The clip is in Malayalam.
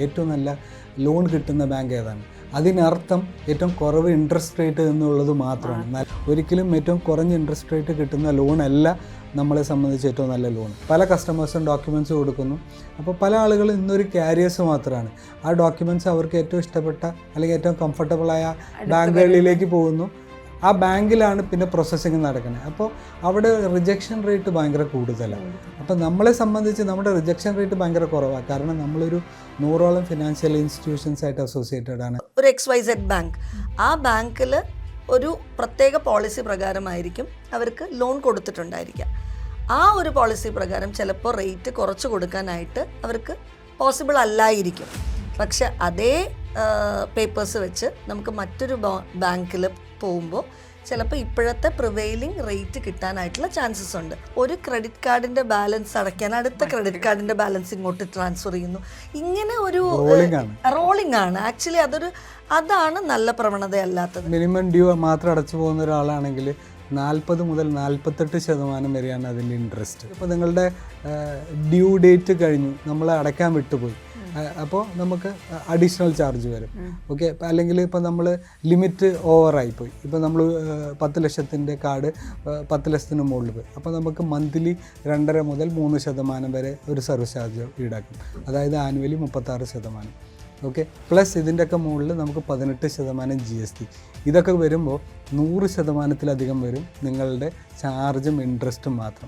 ഏറ്റവും നല്ല ലോൺ കിട്ടുന്ന ബാങ്ക് ഏതാണ്? അതിനർത്ഥം ഏറ്റവും കുറവ് ഇൻട്രസ്റ്റ് റേറ്റ് എന്നുള്ളത് മാത്രമാണ്. ഒരിക്കലും ഏറ്റവും കുറഞ്ഞ ഇൻട്രസ്റ്റ് റേറ്റ് കിട്ടുന്ന ലോൺ അല്ല നമ്മളെ സംബന്ധിച്ച് ഏറ്റവും നല്ല ലോൺ പല കസ്റ്റമേഴ്സും ഡോക്യുമെന്റ്സ് കൊടുക്കുന്നു. അപ്പോൾ പല ആളുകളും ഇന്നൊരു ക്യാരിയേഴ്സ് മാത്രമാണ് ആ ഡോക്യുമെന്റ്സ് അവർക്ക് ഏറ്റവും ഇഷ്ടപ്പെട്ട അല്ലെങ്കിൽ ഏറ്റവും കംഫർട്ടബിളായ ബാങ്കുകളിലേക്ക് പോകുന്നു. ആ ബാങ്കിലാണ് പിന്നെ പ്രോസസ്സിങ് നടക്കുന്നത് അപ്പോൾ അവിടെ റിജക്ഷൻ റേറ്റ് ഭയങ്കര കൂടുതലാണ്. അപ്പോൾ നമ്മളെ സംബന്ധിച്ച് നമ്മുടെ റിജക്ഷൻ റേറ്റ് ഭയങ്കര കുറവാണ് കാരണം നമ്മളൊരു നൂറോളം ഫിനാൻഷ്യൽ ഇൻസ്റ്റിറ്റ്യൂഷൻസ് ആയിട്ട് അസോസിയേറ്റഡ് ആണ്. ഒരു എക്സ് വൈ സെഡ് ബാങ്ക് ആ ബാങ്കിൽ ഒരു പ്രത്യേക പോളിസി പ്രകാരമായിരിക്കും അവർക്ക് ലോൺ കൊടുത്തിട്ടുണ്ടായിരിക്കുക. ആ ഒരു പോളിസി പ്രകാരം ചിലപ്പോൾ റേറ്റ് കുറച്ച് കൊടുക്കാനായിട്ട് അവർക്ക് പോസിബിൾ അല്ലായിരിക്കും. പക്ഷെ അതേ പേപ്പേഴ്സ് വെച്ച് നമുക്ക് മറ്റൊരു ബാങ്കിൽ പോകുമ്പോൾ ചിലപ്പോൾ ഇപ്പോഴത്തെ പ്രിവെയിലിംഗ് റേറ്റ് കിട്ടാനായിട്ടുള്ള ചാൻസസ് ഉണ്ട്. ഒരു ക്രെഡിറ്റ് കാർഡിന്റെ ബാലൻസ് അടയ്ക്കാൻ അടുത്ത ക്രെഡിറ്റ് കാർഡിന്റെ ബാലൻസ് ഇങ്ങോട്ട് ട്രാൻസ്ഫർ ചെയ്യുന്നു. ഇങ്ങനെ ഒരു റോളിംഗ് ആണ്. ആക്ച്വലി അതൊരു അതാണ് നല്ല പ്രവണത അല്ലാത്തത് മിനിമം ഡ്യൂ മാത്രം അടച്ചു പോകുന്ന ഒരാളാണെങ്കിൽ നാൽപ്പത് മുതൽ നാൽപ്പത്തെട്ട് ശതമാനം വരെയാണ് അതിന്റെ ഇൻട്രസ്റ്റ് ഇപ്പോൾ നിങ്ങളുടെ ഡ്യൂ ഡേറ്റ് കഴിഞ്ഞു. നമ്മൾ അടയ്ക്കാൻ വിട്ടുപോയി. അപ്പോൾ നമുക്ക് അഡീഷണൽ ചാർജ് വരും. ഓക്കെ അല്ലെങ്കിൽ ഇപ്പോൾ നമ്മൾ ലിമിറ്റ് ഓവറായി പോയി. ഇപ്പോൾ നമ്മൾ പത്ത് ലക്ഷത്തിന്റെ കാർഡ് പത്ത് ലക്ഷത്തിന് മുകളിൽ പോയി. അപ്പോൾ നമുക്ക് മന്ത്ലി രണ്ടര മുതൽ മൂന്ന് ശതമാനം വരെ ഒരു സർവീസ് ചാർജ് ഈടാക്കും. അതായത് ആനുവലി മുപ്പത്താറ് ശതമാനം. ഓക്കെ പ്ലസ് ഇതിന്റെയൊക്കെ മുകളിൽ നമുക്ക് പതിനെട്ട് ശതമാനം ജി എസ് ടി ഇതൊക്കെ വരുമ്പോൾ നൂറ് ശതമാനത്തിലധികം വരും നിങ്ങളുടെ ചാർജും ഇൻട്രസ്റ്റും മാത്രം.